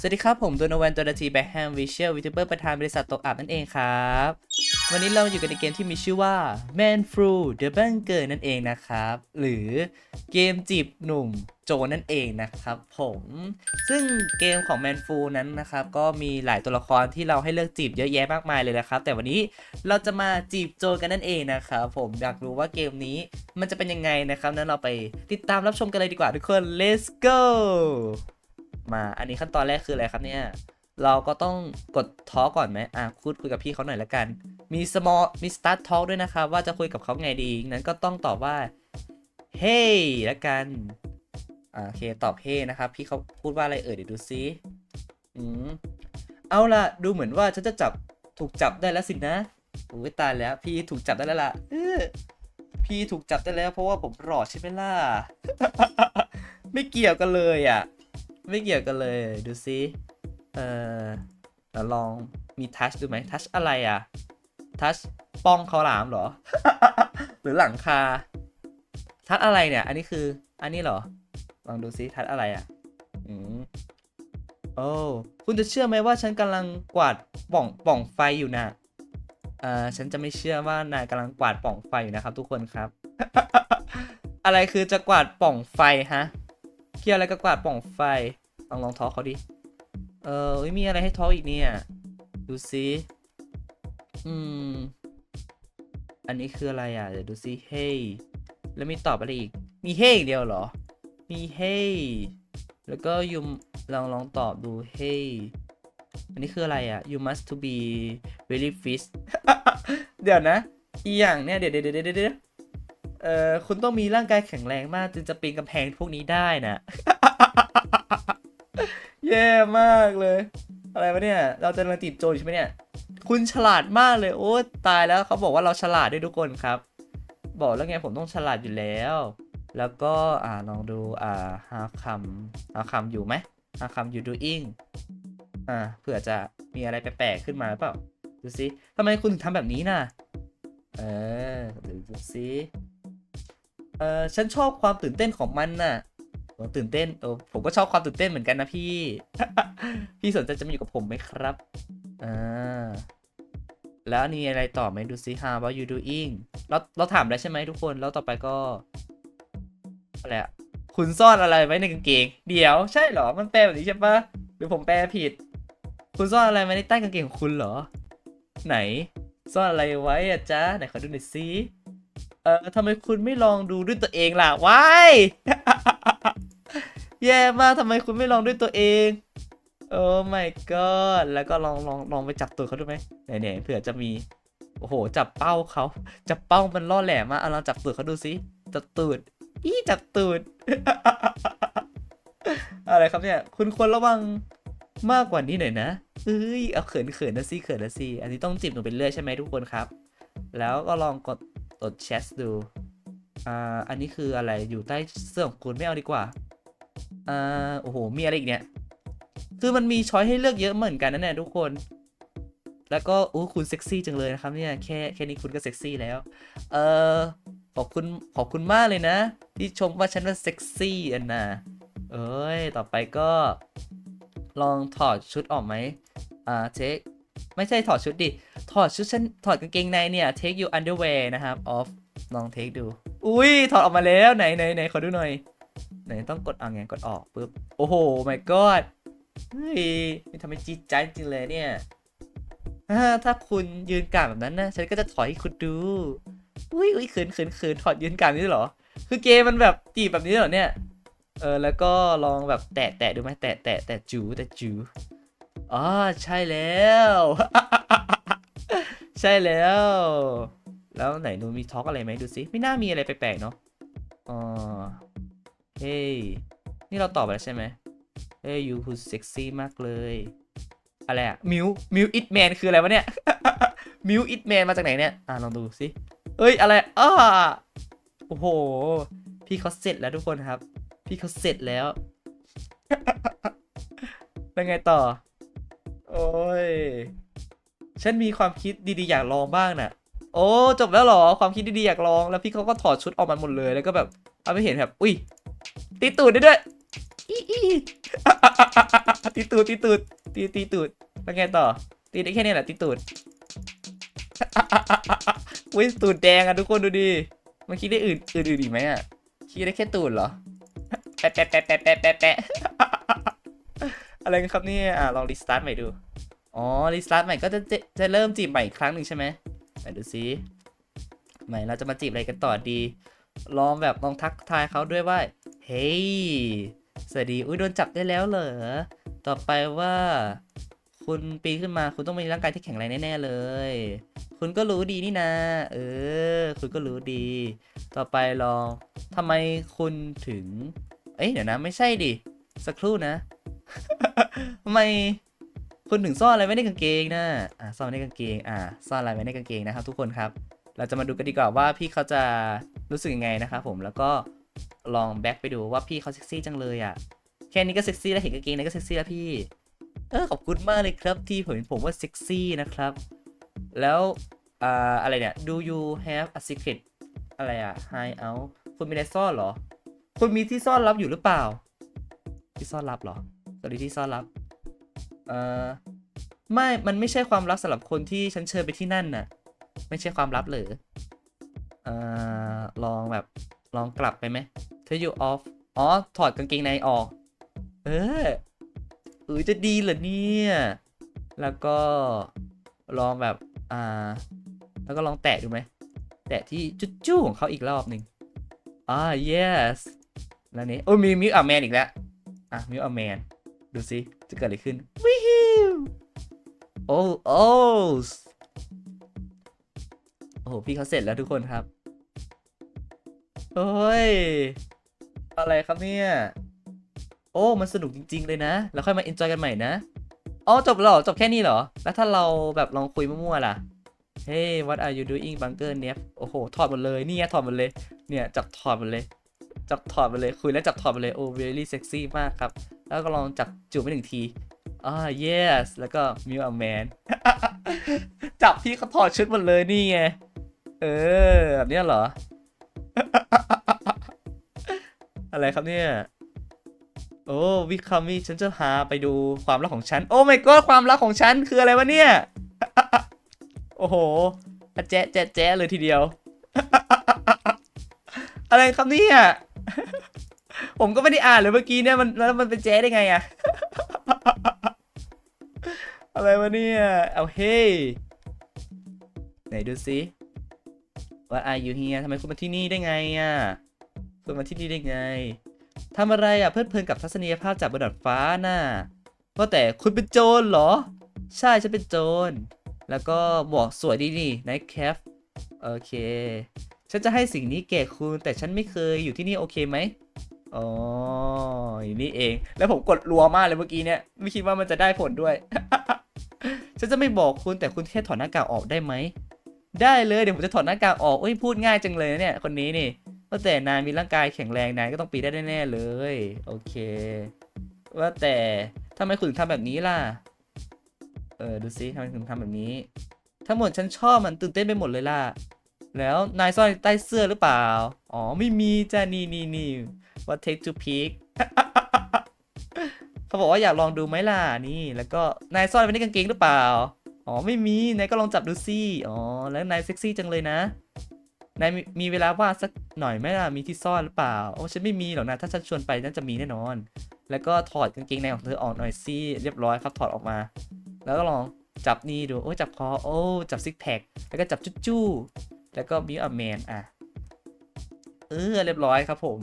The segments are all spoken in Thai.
สวัสดีครับ ผมโดนวันตัวดทีแบ็คแฮมวิเชียลวิทูเบอร์ประธานบริษัทตกอับนั่นเองครับ วันนี้เราอยู่กันในเกมที่มีชื่อว่า Man Through the Bunker นั่นเองนะครับ หรือเกมจีบหนุ่มโจนั่นเองนะครับผมซึ่งเกมของ Man f o o นั้นนะครับ ก็มีหลายตัวละครที่เราให้เลือกจีบเยอะแยะมากมายเลยนะครับ แต่วันนี้เราจะมาจีบโจกันนั่นเองนะครับผมอยากรู้ว่าเกมนี้มันจะเป็นยังไงนะครับนั้นเราไปติดตามรับชมกันเลยดีกว่าทุกคน let's go มา อันนี้ขั้นตอนแรกคืออะไรครับเนี่ย เราก็ต้องกดท้อก่อนไหมอะพูดคุยกับพี่เขาหน่อยละกัน มี small มี start talk ด้วยนะครับว่าจะคุยกับเขาไงดี นั้นก็ต้องตอบว่า hey ละกันอ่าโอเคตอบ hey นะครับ พี่เขาพูดว่าอะไรเอ่ยเดี๋ยวดูซิอืมเอาล่ะ ดูเหมือนว่าฉันจะจับถูกจับได้แล้วสินะโอ้ยตายแล้ว พี่ถูกจับได้แล้วล่ะพี่ถูกจับได้แล้วเพราะว่าผมหล่อใช่ไหมล่ะ ไม่เกี่ยวกันเลยอะ ไม่เกี่ยวกันเลย ดูซิเออเราลองมีทัชดูไหมทัชอะไรอะทัชป้องเขาหลามเหรอ หรือหลังคา ทัชอะไรเนี่ย อันนี้คือ อันนี้เหรอ ลองดูซิทัชอะไรอะ อืมโอ้คุณจะเชื่อไหมว่าฉันกำลังกวาดป่องป่องไฟอยู่นะเอ่อฉันจะไม่เชื่อว่านายกำลังกวาดป่องไฟอยู่นะครับ ทุกคนครับ อะไรคือจะกวาดป่องไฟฮะ เกี่ยอะไรกับกวาดป่องไฟลองลองทอเขาดิ เออุ้ยมีอะไรให้ทออีกเนี่ย ดูซิอืม อันนี้คืออะไรอะ เดี๋ยวดูซิ เฮ้ยแล้วมีตอบอะไรอีก มีเฮ้ยอย่างเดียวเหรอ มีเฮ้ยแล้วก็ยูลองลองตอบดู เฮ้ยอันนี้คืออะไรอะ you must to be very fit เดี๋ยวนะ อีอย่างเนี่ย เดี๋ยวเดี๋ยวเดี๋ยวเดี๋ยว อ่อคุณต้องมีร่างกายแข็งแรงมากจึงจะปีนกำแพงพวกนี้ได้นะแย่มากเลย อะไรวะเนี่ย เราจะมาติดโจรใช่ไหมเนี่ย คุณฉลาดมากเลย โอ้ตายแล้วเขาบอกว่าเราฉลาดด้วยทุกคนครับ บอกแล้วไงผมต้องฉลาดอยู่แล้ว แล้วก็อ่าลองดูอ่าหาคำหาคำอยู่ไหมหาคำอยู่ doing อ่าเผื่อจะมีอะไรแปลกๆขึ้นมาหรือเปล่า ดูสิทำไมคุณถึงทำแบบนี้น่ะ เออดูดูสิ เออฉันชอบความตื่นเต้นของมันน่ะผมตื่นเต้นโอ้ผมก็ชอบความตื่นเต้นเหมือนกันนะพี่ พี่สนใจจะมาอยู่กับผมไหมครับอ่าแล้วนี่อะไรต่อไหมดูซิ how about you doing เราเราถามแล้วใช่ไหมทุกคนแล้วต่อไปก็อะไรอะคุณซ่อนอะไรไว้ในกางเกง เดี๋ยวใช่เหรอ มันแปลแบบนี้ใช่ปะหรือผมแปลผิด คุณซ่อนอะไรไว้ในใต้กางเกงของคุณเหรอ ไหน ซ่อนอะไรไว้อะจ๊ะไหนขอดูหน่อยสิ เออทำไมคุณไม่ลองดูด้วยตัวเองล่ะว้ายแย่มากทำไมคุณไม่ลองด้วยตัวเอง โอ้ my god แล้วก็ลองลองลองไปจับตัวเขาดูไหมไหนๆเผื่อจะมี โอ้โห จับเป้าเขา จับเป้ามันล่อแหลมมากเอาลองจับตูดเขาดูสิจับตูดอีจับตูด อะไรครับเนี่ย คุณควรระวังมากกว่านี้หน่อยนะ เอ้ย เอาเขินเขินนะสิเขินนะสิ อันนี้ต้องจีบหนูเป็นเรื่อยใช่ไหมทุกคนครับ แล้วก็ลองกด กดแชทดูอ่าอันนี้คืออะไรอยู่ใต้เสื้อของคุณไม่เอาดีกว่าอ่าโอ้โหมีอะไรอีกเนี่ย คือมันมีช้อยให้เลือกเยอะเหมือนกันนะเนี่ยทุกคน แล้วก็โอ้คุณเซ็กซี่จังเลยนะครับเนี่ยแค่แค่นี้คุณก็เซ็กซี่แล้ว เออขอบคุณขอบคุณมากเลยนะ ที่ชมว่าฉันว่าเซ็กซี่อันน่ะเอ้ย ต่อไปก็ ลองถอดชุดออกไหมอ่าเทค ไม่ใช่ถอดชุดดิ ถอดชุดฉันถอดกางเกงในเนี่ย take you underwear นะครับ off ลองเทคดู อุ้ยถอดออกมาแล้วไหนไหนไหนขอดูหน่อย ไหนต้องกดเอางไงกดออกปุ๊บ โอ้โห my god เฮ้ยนี่ทำให้จี๊ดจ้าจริงเลยเนี่ยถ้าคุณยืนกลางแบบนั้นนะฉันก็จะถอยให้คุณดู อุ้ยอุ้ยเขินเขินเขินถอดยืนกลางนี่หรอ คือเกมมันแบบจีบแบบนี้เหรอเนี่ย เออแล้วก็ลองแบบแตะแตะดูไหมแตะแตะแตะจูแตะจู อ๋อใช่แล้ว ใช่แล้ว แล้วไหนหนูมีท็อกอะไรไหมดูสิไม่น่ามีอะไรแปลกๆเนาะอ๋อเฮ้ยนี่เราตอบไปแล้วใช่ไหมเฮ้ยยูคุณเซ็กซี่มากเลยอะไรอะมิวมิวอิทแมนคืออะไรวะเนี่ยมิวอิทแมนมาจากไหนเนี่ยอะลองดูสิเอ้ยอะไรอ้าโอ้โห พี่เขาเสร็จแล้วทุกคนครับ พี่เขาเสร็จแล้ว เป็นไงต่อ โอ้ย ฉันมีความคิดดีๆอยากลองบ้างน่ะ โอ้จบแล้วเหรอความคิดดีๆอยากลอง แล้วพี่เขาก็ถอดชุดออกมาหมดเลยแล้วก็แบบเอาไปเห็นแบบ อุ้ยตีตูดได้ด้วยอีอีตีตูดตีตูดตีตีตูดแล้วไงต่อ ตีได้แค่นี้แหละตีตูดอุ้ยตูดแดงอะทุกคนดูดิมันคิดได้อื่นอื่นอื่นอีกไหมอะคิดได้แค่ตูดเหรอแปะแปะแปะแปะแปะแปะ อะไรครับเนี่ยอะลองรีสตาร์ทใหม่ดู อ๋อรีสตาร์ทใหม่ก็จะจะจะเริ่มจีบใหม่อีกครั้งหนึ่งใช่ไหมไหนดูซิใหม่เราจะมาจีบอะไรกันต่อดี ลองแบบลองทักทายเขาด้วยว่า เฮ้ย สวัสดี อุ้ยโดนจับได้แล้วเหรอ ต่อไปว่า คุณปีขึ้นมาคุณต้องมีร่างกายที่แข็งแรงแน่ๆเลย คุณก็รู้ดีนี่นะ เออ คุณก็รู้ดี ต่อไปลองทำไมคุณถึง เอ้ยเดี๋ยวนะ ไม่ใช่ดิ สักครู่นะ ทำไมคุณถึงซ่อนอะไรไว้ในกางเกงนะอะซ่อนไว้ในกางเกง อะซ่อนอะไรไว้ในกางเกงนะครับ ทุกคนครับ เราจะมาดูกันดีกว่าว่าพี่เขาจะรู้สึกยังไงนะครับผม แล้วก็ลองแบ็คไปดูว่าพี่เขาเซ็กซี่จังเลยอะ แค่นี้ก็เซ็กซี่แล้วเห็นกางเกงในก็เซ็กซี่แล้วพี่ เออขอบคุณมากเลยครับที่ผมเห็นผมว่าเซ็กซี่นะครับ แล้วอ่าอะไรเนี่ย do you have a secret อะไรอะ hide out คุณมีอะไรซ่อนเหรอ คุณมีที่ซ่อนลับอยู่หรือเปล่า ที่ซ่อนลับเหรอ สวัสดีที่ซ่อนลับเอ่อไม่ มันไม่ใช่ความลับสำหรับคนที่ฉันเชิญไปที่นั่นน่ะ ไม่ใช่ความลับเหรอเอ่อลองแบบลองกลับไปไหม take you off อ๋อ ถอดกางเกงในออก เออเออจะดีเหรอเนี่ย แล้วก็ลองแบบ อ่า แล้วก็ลองแตะดูไหม แตะที่จุดจู้ของเขาอีกรอบหนึ่งอ่า yes แล้วนี้โอ้มีมิวอัลแมนอีกแล้ว อะมิวอัลแมน ดูสิจะเกิดอะไรขึ้นวิวโอ้โอ้โอ้โหพี่เขาเสร็จแล้วทุกคนครับเฮ้ย อะไรครับเนี่ย โอ้ มันสนุกจริง ๆ เลยนะ แล้วค่อยมาเอนจอยกันใหม่นะ อ๋อ จบแล้วเหรอ จบแค่นี้เหรอ แล้วถ้าเราแบบลองคุยมั่วๆล่ะ เฮ้ what are you doing bunker เนฟโอ้โห ถอดหมดเลย นี่ไงถอดหมดเลย เนี่ย จับถอดหมดเลย จับถอดหมดเลยคุยแล้วจับถอดหมดเลยโอ้ very sexy มากครับ แล้วก็ลองจับจูบไปหนึ่งทีอ่า yes แล้วก็มิวอแมนจับพี่เขาถอดชุดหมดเลยนี่ไง เออ แบบเนี้ยเหรอ อะไรครับเนี่ย โอ้วิคามิฉันจะพาไปดูความลับของฉัน โอ้ไม่ก็ความลับของฉันคืออะไรวะเนี่ย โอ้โหแจ๊ะแจ๊ะแจ๊ะเลยทีเดียว อะไรครับเนี่ย ผมก็ไม่ได้อ่านเลยเมื่อกี้เนี่ยมันแล้วมันเป็นแจ๊ได้ไงอะอะไรวะเนี่ยเอาเฮ้ไหนดูสิ What are you here ทำไมคุณมาที่นี่ได้ไงอะคุณมาที่นี่ได้ไงทำอะไรอะเพลิดเพลินกับทัศนียภาพจากบนดาดฟ้าน่ะว่าแต่คุณเป็นโจรเหรอ ใช่ฉันเป็นโจรแล้วก็หมวกสวยดีนี่ไนท์แคฟโอเค ฉันจะให้สิ่งนี้แก่คุณแต่ฉันไม่เคยอยู่ที่นี่โอเคไหม อ๋ออย่างนี้เอง แล้วผมกดรัวมากเลยเมื่อกี้เนี่ย ไม่คิดว่ามันจะได้ผลด้วย ฉันจะไม่บอกคุณแต่คุณแค่ถอดหน้ากากออกได้ไหม ได้เลยเดี๋ยวผมจะถอดหน้ากากออกโอ้ยพูดง่ายจังเลยเนี่ย คนนี้นี่ว่าแต่นายมีร่างกายแข็งแรงนายก็ต้องปีนได้แน่เลย โอเค ว่าแต่ทำไมคุณถึงทำแบบนี้ล่ะ เออดูซิทำไมถึงทำแบบนี้ ทั้งหมดฉันชอบมันตื่นเต้นไปหมดเลยล่ะ แล้วนายซ่อนใต้เสื้อหรือเปล่า อ๋อไม่มีจ้านี่นี่นี่ ว่า take to peek เขาบอกว่าอยากลองดูไหมล่ะนี่ แล้วก็นายซ่อนไว้ในกางเกงหรือเปล่า อ๋อไม่มี นายก็ลองจับดูสิอ๋อแล้วนายเซ็กซี่จังเลยนะ นายมีมีเวลาว่างสักหน่อยไหมล่ะมีที่ซ่อนหรือเปล่าโอ้ฉันไม่มีหรอกนะถ้าฉันชวนไปน่าจะมีแน่นอน แล้วก็ถอดกางเกงในของเธอออกหน่อยสิเรียบร้อยครับถอดออกมา แล้วก็ลองจับนี่ดูโอ้จับคอโอ้จับซิกแพคแล้วก็จับจุ๊จู้แล้วก็มิวอัมแมนอะเออเรียบร้อยครับผม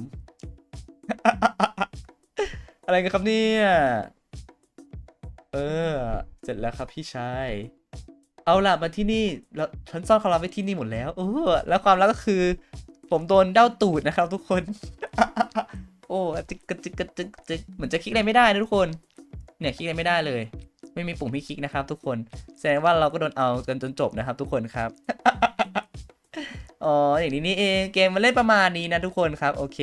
อะไรกันครับเนี่ย เออ เสร็จแล้วครับพี่ชาย เอาล่ะมาที่นี่แล้วฉันซ่อนความลับไว้ที่นี่หมดแล้วเออแล้วความลับก็คือ ผมโดนเด้าตูดนะครับ ทุกคน โอ้จิกกจิกกจิกจิกเหมือนจะคลิกอะไรไม่ได้นะทุกคน เนี่ยคลิกอะไรไม่ได้เลย ไม่มีปุ่มให้คลิกนะครับ ทุกคน แสดงว่าเราก็โดนเอากันจนจบนะครับ ทุกคนครับ อ๋ออย่างนี้นี่เองเกมมันเล่นประมาณนี้นะทุกคนครับ โอเค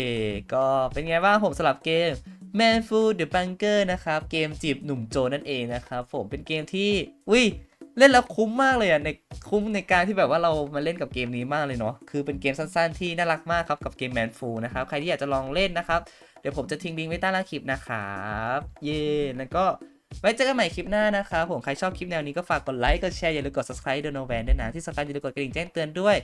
ก็เป็นไงบ้างผมสลับเกม Man f o o the Bunker นะครับ เกมจีบหนุ่มโจนั่นเองนะครับผมเป็นเกมที่อุ้ยเล่นแล้วคุ้มมากเลยอะในคุ้มในการที่แบบว่าเรามาเล่นกับเกมนี้มากเลยเนาะคือเป็นเกมสั้นๆ ที่น่ารักมากครับกับเกม Man f u นะครับใครที่อยากจะลองเล่นนะครับ เดี๋ยวผมจะทิ้งลิงก์ไว้ใต้ล่างคลิปนะครับเย่แล้วก็ไว้เจอกันใหม่คลิปหน้านะครับผมใครชอบคลิปแนวนี้ก็ฝากกดไลค์กดแชร์อย่าลืมกด subscribe โดนแวนด้วยนะที่สำคัญอย่าลืมกดกระดิ่งแจ้งเตือนด้วย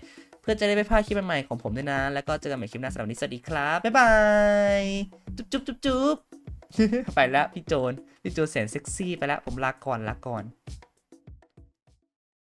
พื่อจะได้ไม่พลาดคลิปใหม่ๆของผมด้วยนะ แล้วก็เจอกันใหม่คลิปหน้าสำหรับวันนี้สวัสดีครับ บ๊ายบาย จุ๊บจุ๊บจุ๊บจุ๊บไปแล้วพี่โจน พี่โจนแสนเซ็กซี่ไปแล้วผมลาก่อนลาก่อน